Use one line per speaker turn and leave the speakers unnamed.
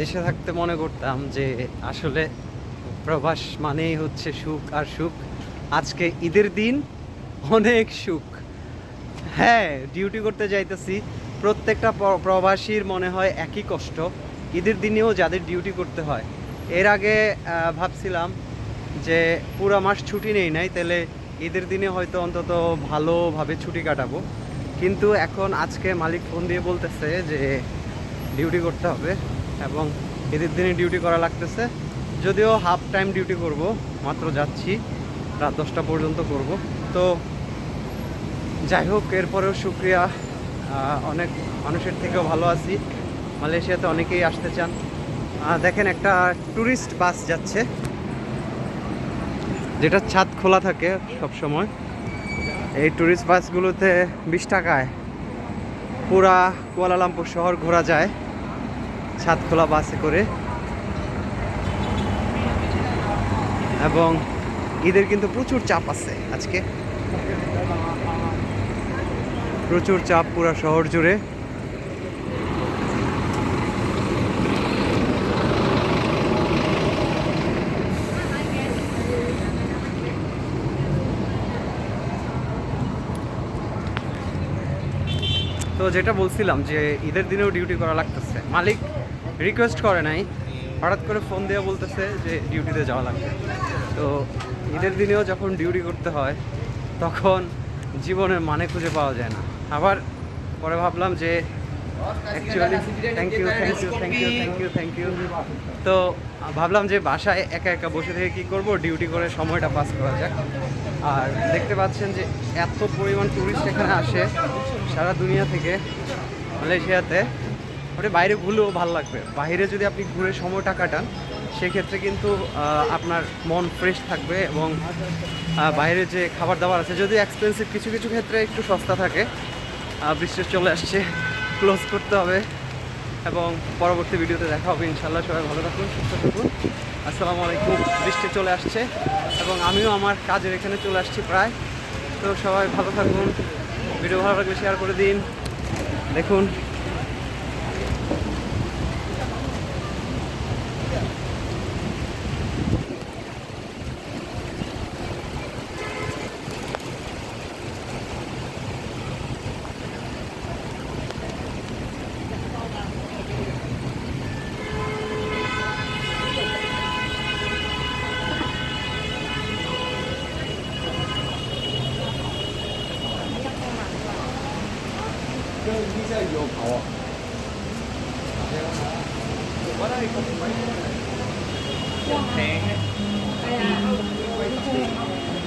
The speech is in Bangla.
দেশে থাকতে মনে করতাম যে আসলে প্রবাস মানেই হচ্ছে সুখ আর সুখ। আজকে ঈদের দিন অনেক সুখ। হ্যাঁ ডিউটি করতে যাইতেছি। প্রত্যেকটা প্রবাসীর মনে হয় একই কষ্ট। ঈদের দিনেও যাদের ডিউটি করতে হয়। এর আগে ভাবছিলাম যে পুরো মাস ছুটি নেই নাই, তাহলে ঈদের দিনে হয়তো অন্তত ভালোভাবে ছুটি কাটাবো। কিন্তু এখন আজকে মালিক ফোন দিয়ে বলতেছে যে ডিউটি করতে হবে। এবং ঈদের দিনে ডিউটি করা লাগতেছে। যদিও হাফ টাইম ডিউটি করব, মাত্র যাচ্ছি, রাত দশটা পর্যন্ত করব। তো যাই হোক, এরপরেও শুক্রিয়া অনেক মানুষের থেকেও ভালো আছি। মালয়েশিয়াতে অনেকেই আসতে চান। দেখেন একটা ট্যুরিস্ট বাস যাচ্ছে, যেটা ছাদ খোলা থাকে সব সময় এই ট্যুরিস্ট বাসগুলোতে বিশ টাকায় পুরা কুয়ালালামপুর শহর ঘোরা যায়। ছাদ খোলা বাসে করে। এবং ঈদের কিন্তু প্রচুর চাপ আছে আজকে। প্রচুর চাপ পুরা শহর জুড়ে। তো যেটা বলছিলাম যে ঈদের দিনেও ডিউটি করা লাগতেছে। মালিক রিকোয়েস্ট করে নাই। হঠাৎ করে ফোন দিয়ে বলতেছে যে ডিউটিতে যাওয়া লাগবে। তো ঈদের দিনেও যখন ডিউটি করতে হয়, তখন জীবনের মানে খুঁজে পাওয়া যায় না। আবার পরে ভাবলাম যে actually thank you thank you thank you thank you thank you তো ভাবলাম যে বাসায় একা একা বসে থেকে কী করব? ডিউটি করে সময়টা পাস করা যাক। আর দেখতে পাচ্ছেন যে এত পরিমাণ ট্যুরিস্ট এখানে আসে সারা দুনিয়া থেকে মালয়েশিয়াতে। ওটা বাইরে ঘুরলেও ভালো লাগবে। বাইরে যদি আপনি ঘুরে সময়টা কাটান, সেক্ষেত্রে কিন্তু আপনার মন ফ্রেশ থাকবে এবং বাইরে যে খাবার দাবার আছে যদি এক্সপেন্সিভ কিছু কিছু ক্ষেত্রে একটু সস্তা থাকে বৃষ্টি চলে আসছে ক্লোজ করতে হবে এবং পরবর্তী ভিডিওতে দেখা হবে ইনশাল্লাহ সবাই ভালো থাকুন, সুস্থ থাকুন। আসসালামু আলাইকুম। বৃষ্টি চলে আসছে এবং আমিও আমার কাজের এখানে চলে আসছি প্রায়। তো সবাই ভালো থাকুন, ভিডিও ভালো লাগলে শেয়ার করে দিন। দেখুন। 就是一下油跑啊。ผมว่าได้ก็ไม่แพงนะ